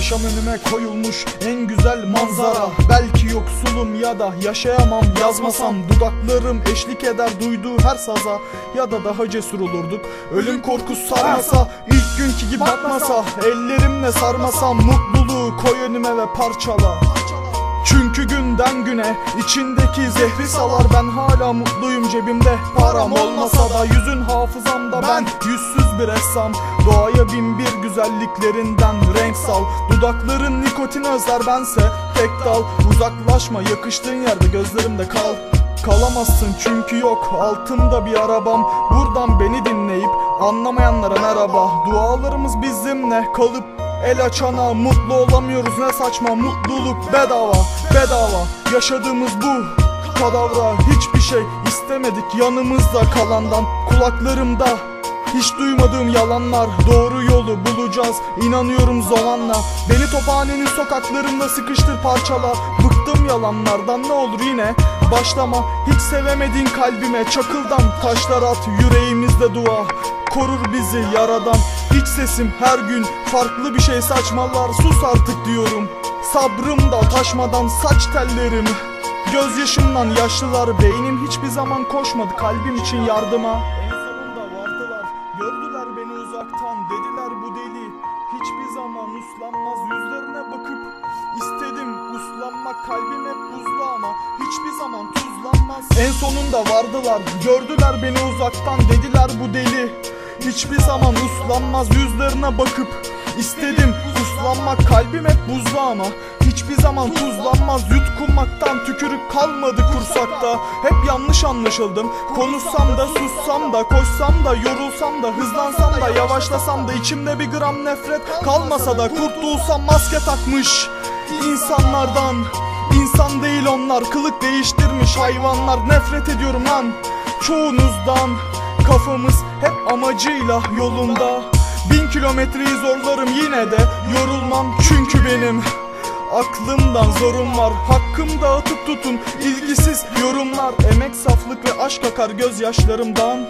Akşam önüme koyulmuş en güzel manzara. Belki yoksulum ya da yaşayamam yazmasam Dudaklarım eşlik eder duyduğu her saza. Ya da daha cesur olurduk Ölüm korkusu sarmasa ilk günkü gibi batmasa Ellerimle sarmasam mutluluğu koy önüme ve parçala çünkü günden güne içindeki zehri salar. Ben hala mutluyum cebimde. Param olmasa da Yüzün hafızamda. Ben yüzsüz bir ressam. Doğaya bin bir güzelliklerinden renk sal. Dudakların nikotin özler. Bense tek dal. Uzaklaşma yakıştığın yerde gözlerimde kal. Kalamazsın çünkü yok. Altımda bir arabam. Buradan beni dinleyip anlamayanlara merhaba. Dualarımız bizimle kalıp El açana mutlu olamıyoruz ne saçma mutluluk bedava bedava. Yaşadığımız bu kadavra hiçbir şey istemedik. Yanımızda kalandan Kulaklarımda hiç duymadığım yalanlar. Doğru yolu bulacağız inanıyorum zamanla. Beni tophanenin sokaklarında sıkıştır parçala Bıktım yalanlardan ne olur yine Başlama. Hiç sevemediğin kalbime Çakıldan taşlar at yüreğimizde dua. Korur bizi yaradan İç sesim her gün farklı bir şey. Saçmalar Sus artık diyorum. Sabrım da taşmadan saç tellerim. Gözyaşımdan yaşlılar Beynim hiçbir zaman koşmadı kalbim için yardıma. En sonunda vardılar Gördüler beni uzaktan. Dediler bu deli Hiçbir zaman uslanmaz. Yüzlerine bakıp istedim uslanmak. Kalbim hep buzlu ama Hiçbir zaman tuzlanmaz. En sonunda vardılar Gördüler beni uzaktan. Dediler bu deli Hiçbir zaman uslanmaz Yüzlerine bakıp istedim uslanmak Kalbim hep buzlu ama Hiçbir zaman tuzlanmaz Yutkunmaktan tükürük kalmadı kursakta. Hep yanlış anlaşıldım Konuşsam da sussam da Koşsam da yorulsam da Hızlansam da yavaşlasam da içimde bir gram nefret Kalmasa da kurtulsam maske takmış insanlardan. İnsan değil onlar kılık değiştirmiş hayvanlar. Nefret ediyorum lan çoğunuzdan Kafamız hep amacıyla yolunda. Bin kilometreyi zorlarım yine de yorulmam çünkü benim Aklımdan zorum var. Hakkımda atıp tutun ilgisiz yorumlar. Emek saflık ve aşk akar gözyaşlarımdan